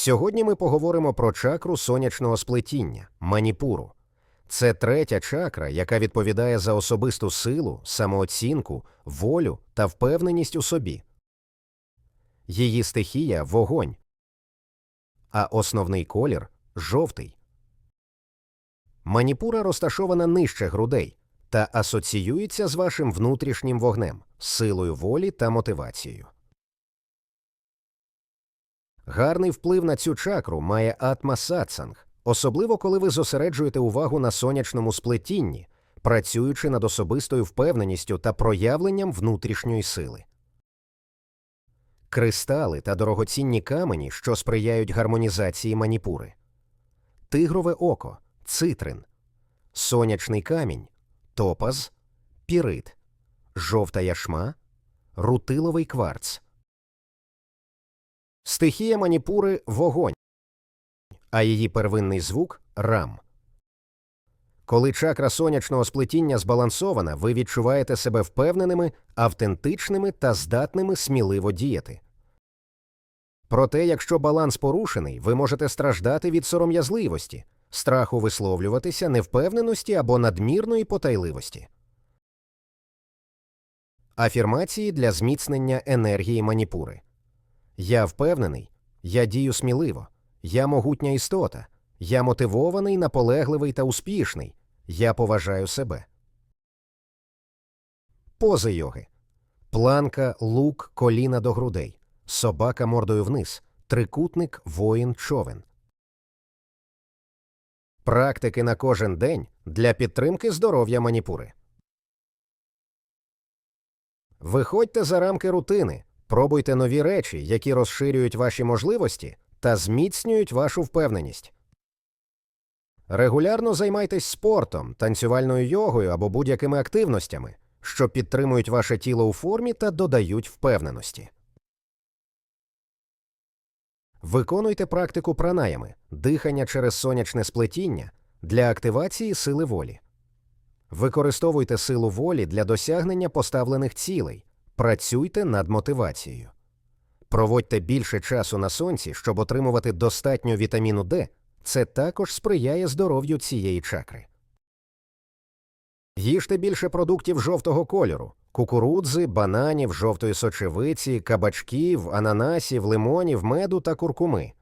Сьогодні ми поговоримо про чакру сонячного сплетіння маніпуру. Це третя чакра, яка відповідає за особисту силу, самооцінку, волю та впевненість у собі. Її стихія вогонь, а основний колір жовтий. Маніпура розташована нижче грудей та асоціюється з вашим внутрішнім вогнем, силою волі та мотивацією. Гарний вплив на цю чакру має атма сатсанг, особливо коли ви зосереджуєте увагу на сонячному сплетінні, працюючи над особистою впевненістю та проявленням внутрішньої сили. Кристали та дорогоцінні камені, що сприяють гармонізації маніпури, тигрове око, цитрин, сонячний камінь, топаз, пірит, жовта яшма, рутиловий кварц. Стихія маніпури вогонь, а її первинний звук рам. Коли чакра сонячного сплетіння збалансована, ви відчуваєте себе впевненими, автентичними та здатними сміливо діяти. Проте, якщо баланс порушений, ви можете страждати від сором'язливості, страху висловлюватися, невпевненості або надмірної потайливості. Афірмації для зміцнення енергії маніпури. Я впевнений, я дію сміливо, я могутня істота, я мотивований, наполегливий та успішний, я поважаю себе. Пози йоги. Планка, лук, коліна до грудей, собака мордою вниз, трикутник, воїн, човен. Практики на кожен день для підтримки здоров'я маніпури. Виходьте за рамки рутини, пробуйте нові речі, які розширюють ваші можливості та зміцнюють вашу впевненість. Регулярно займайтесь спортом, танцювальною йогою або будь-якими активностями, що підтримують ваше тіло у формі та додають впевненості. Виконуйте практику пранаями, дихання через сонячне сплетіння для активації сили волі. Використовуйте силу волі для досягнення поставлених цілей, працюйте над мотивацією. Проводьте більше часу на сонці, щоб отримувати достатньо вітаміну Д. Це також сприяє здоров'ю цієї чакри. Їжте більше продуктів жовтого кольору кукурудзи, бананів, жовтої сочевиці, кабачків, ананасів, лимонів, меду та куркуми.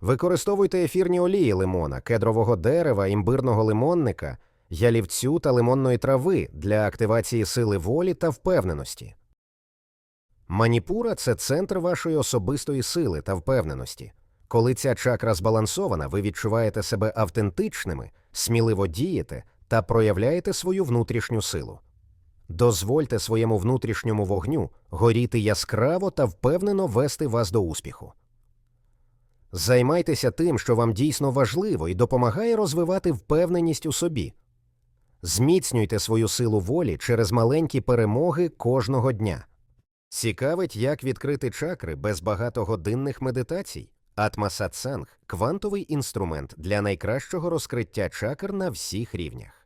Використовуйте ефірні олії лимона, кедрового дерева, імбирного лимонника, ялівцю та лимонної трави для активації сили волі та впевненості. Маніпура це центр вашої особистої сили та впевненості. Коли ця чакра збалансована, ви відчуваєте себе автентичними, сміливо дієте та проявляєте свою внутрішню силу. Дозвольте своєму внутрішньому вогню горіти яскраво та впевнено вести вас до успіху. Займайтеся тим, що вам дійсно важливо і допомагає розвивати впевненість у собі. Зміцнюйте свою силу волі через маленькі перемоги кожного дня. Цікавить, як відкрити чакри без багатогодинних медитацій. Атмасатсанг квантовий інструмент для найкращого розкриття чакр на всіх рівнях.